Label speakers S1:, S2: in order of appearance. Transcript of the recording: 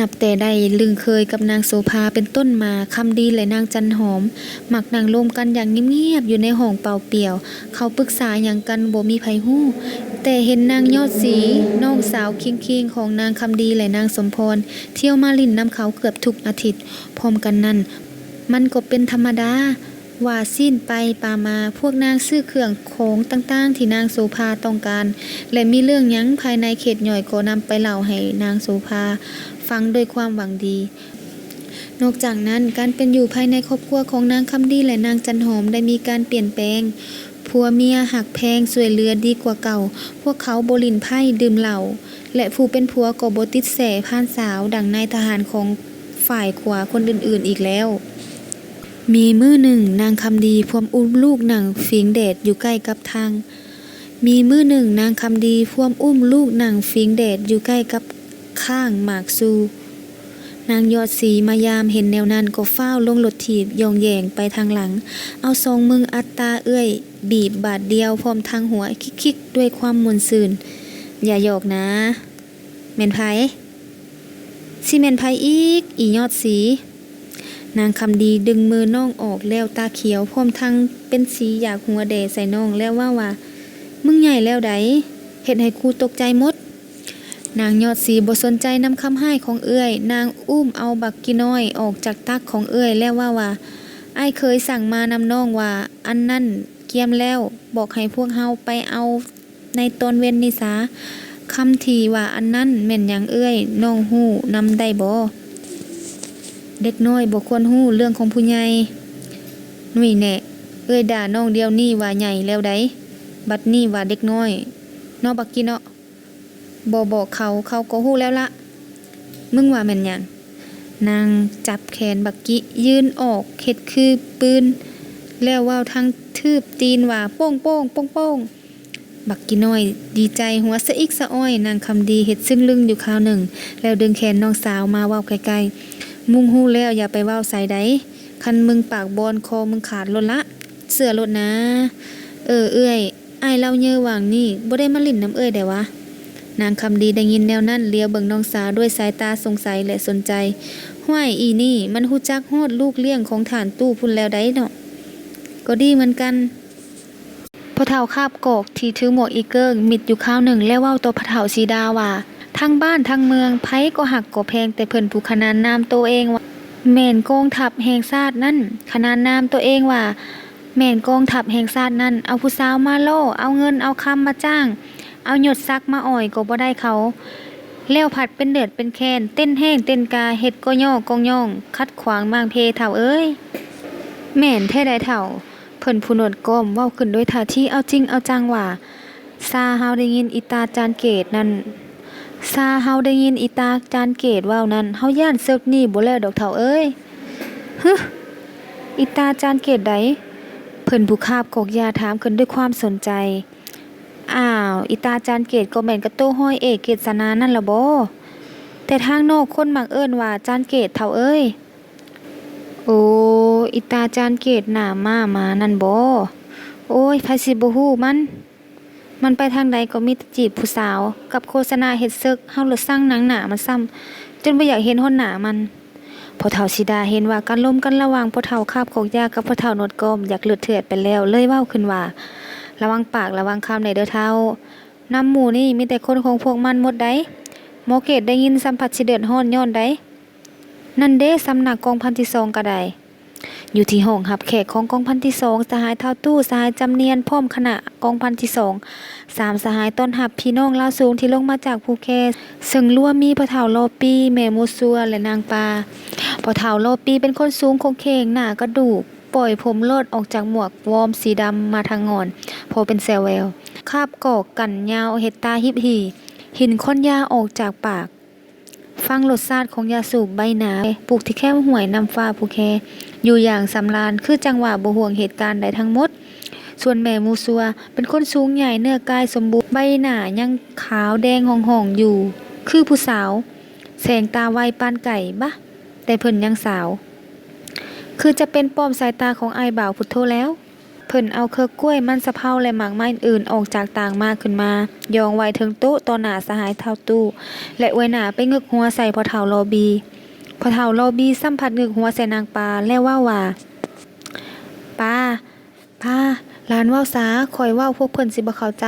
S1: นับแต่ได้ลึงเคยกับนางโสภาเป็นต้นมาคำดีและนางจันหอม หมักนางรวมกันอย่างเงียบๆอยู่ในห้องเปล่าเปลี่ยว เขาปรึกษาอย่างกันบ่มีไผฮู้ แต่เห็นนางยอดสีน้องสาวคิงๆของนางคำดีและนางสมพร เที่ยวมาลินนำเขาเกือบทุกอาทิตย์ พร้อมกันนั้น มันก็เป็นธรรมดา ว่าสิ้นไปปามาพวกนางซื้อเครื่องโของต่างๆ ที่นางโสภาต้องการ และมีเรื่องยั้งภายในเขตย่อยก็นำไปเล่าให้นางโสภาฟังด้วยความหวังดี นอกจากนั้นการเป็นอยู่ภายในครอบครัวของนางคำดีและนางจันหอมได้มีการเปลี่ยนแปลงผัวเมียหักแพงสวยเรือดีกว่าเก่า พวกเขาบรินไพ่ดื่มเหล้าและผู้เป็นผัวก็บติดแสผ่านสาวดังนายทหารของฝ่ายขวาคนอื่นๆอีกแล้ว มีมือหนึ่งนางคำดีพวมอุ้มลูกนังฟิงเดดอยู่ใกล้กับทาง มีมือหนึ่งนางคำดีพวมอุ้มลูกนังฟิงเดดอยู่ใกล้กับข้างหมากซูนางยอดสีมายามเห็นแนวนั้นก็เฝ้าลงรถถีบยองแยงไปทางหลัง เอาทรงมึงอัตตาเอื้อย บีบบาดเดียวพร้อมทางหัวคิกๆด้วยความมวนซืนอย่าหยอกนะเมนไผสิเมนไผอีก อียอดสี นางคำดีดึงมือน้องออกแล้วตาเขียวพร้อมทั้งเป็นสีอยากหัวแดใส่น้องแล้วว่าว่า มึงใหญ่แล้วไดเห็นให้ครูตกใจมด นางยอดสีบ่สนใจนำคำให้ของเอื้อย นางอุ้มเอาบักกิน้อยออกจากตักของเอื้อยแล้วว่าว่าไอ้เคยสั่งมานำน้องว่า อันนั่นเกียมแล้วบอกให้พวกเฮาไปเอาในตอนเว้นนี่ซาคำทีว่าอันนั้นแม่นหยังเอื้อยน้องฮูนำได้บ่ เด็กน้อยบ่ควรฮู้เรื่องของผู้ใหญ่หนุ่ยแน่เอ้ยด่าน้องเดียวนี่ว่าใหญ่แล้วไดบัดนี้ว่าเด็กน้อยนาะบักกิเนาะบอบอกเขาเขาก็ฮู้แล้วละมึงว่าแม่นหยังนางจับแขนบักกิยืนออกเข็ดคือปืนแล้วว่าวทางทืบตีนว่าโป้งโป้งโป้งโป้งบักกิน้อยดีใจหัวสะอิกสะอ้อย นางคำดีเห็ดซึ่งลึงอยู่คราวหนึ่ง แล้วดึงแขนน้องสาวมาว้าวไกลๆ มุงฮู้แล้วอย่าไปว้าใส่ใดคันมึงปากบอนคอมึงขาดลดละ เสื้อลดนะ เออเอื้อยอ้ายเล่าเยอะว่างนี่บ่ได้มาลิ่นน้ำเอ้อยได้วะนางคำดีได้ยินแนวนั้นเลียวเบิ่งน้องสาวด้วยสายตาสงสัยและสนใจห้วยอีนี่มันฮู้จักฮอดลูกเลี้ยงของฐานตู้พุ่นแล้วได้เนาะก็ดีเหมือนกันพอเฒ่าคาบกอกที่ถือหมวกอีเกิงมิดอยู่ข้าวหนึ่งแล้วว้าตัวพอเฒ่าสีดาว่า ทั้งบ้านทั้งเมืองไผก็หักก็แพงแต่เพิ่นผู้ขนานนามตัวเองว่าแม่นกองทัพแห่งชาตินั่นขนานนามตัวเองว่าแม่นกองทัพแห่งชาตินั่นเอาผู้สาวมาโล่เอาเงินเอาคำมาจ้าง เอาหยดซักมาอ่อยก็บ่ได้เขาแล้วผัดเป็นเดือดเป็นแคนเต้นแห้งเต้นกาเฮ็ดก็ย่อกองย่อง คัดขวางบางเพเถ่าเอ้ยแม่นแท้ใดเถ่าเพิ่นผู้หนวดก้มเว้าขึ้นด้วยท่าที่เอาจริงเอาจังว่าซาเฮาได้ยินอีตาจานเกตนั่น ซาเฮาได้ยินอีตาจานเกตว้านั้นเฮาย่านเซิกนี่บ่แล้วดอกเถาเอ้ยฮึอีตาจานเกตใดเพิ่นผู้คาบกอกยาถามขึ้นด้วยความสนใจอ้าวอีตาจานเกตก็แม่นกระโต้ห้อยเอกเกษนานั่นละบ่แต่ทางนอกคนมักเอิ้นว่าจานเกตเท่าเอ้ยโอ้อีตาจานเกตหน้ามามานั่นบ่โอ้ยไผสิบ่ฮู้มัน มันไปทางใดก็มีจีบผู้สาว กับโฆษณาเฮ็ดซึกเฮาเลยสร้างหนังหนามันซ้ำจนบ่อยากเห็นหนหนามันพอเฒ่าสิดาเห็นว่าการล้มกันระหว่างพอเฒ่าคาบของยากับพอเฒ่านวดกอมอยากเลือดเถือดไปแล้วเลยเว้าขึ้นว่า ระวังปากระวังคำในเด้อเท่าน้ำหมูนี่มีแต่คนของพวกมันหมดได้หมเกตได้ยินสัมผัสสิเดือดฮ้อนย้อนได้นั่นเด้สำนักกองพันที่สองก็ได้ อยู่ที่ห้องหับแขกของกองพันที่สองสหายเท่าตู้สหายจำเนียนพร้อมคณะกองพันที่สองสามสหายต้นหับพี่น้องลาวสูงที่ลงมาจากภูเก็ตซึ่งร่วมมีพ่อเฒ่าโลปีแม่มูซัวและนางปลาพ่อเฒ่าโลปีเป็นคนสูงคงเคงหน้ากระดูกปล่อยผมโลดออกจากหมวกวอมสีดำมาทางงอน พอเป็นแซวแววคาบกอกกันยาวเห็ดตาฮิบหีหินค้นยาออกจากปาก ฟังรสชาติของยาสูบใบหนาปลูกที่แค่ห่วยนำฟ้าผู้แค อยู่อย่างสำราญคือจังหวะบ่ห่วงเหตุการณ์ใดทั้งหมด ส่วนแม่มูซัว เป็นคนสูงใหญ่เนื้อกายสมบูรณ์ใบหน้ายังขาวแดงห่องๆอยู่ คือผู้สาว แสงตาไวปานไก่บะแต่เพิ่นยังสาว คือจะเป็นป้อมสายตาของไอายบ่าวพุทโธแล้ว เพิ่นเอาเครือกล้วยมันสะเพาและหมากไม้อื่นออกจากต่างมาขึ้นมายองไว้ถึงตู้ต่อหน้าสหายเท่าตู้ และอวยหน้าไปงึกหัวใส่พอเท่าโลบีพอเท่าโลบีสัมผัสงึกหัวใส่นางปลาแล้วว่าว่าป้าป้าหลานว่าวซาคอยว่าพวกเพิ่นสิบ่เข้าใจ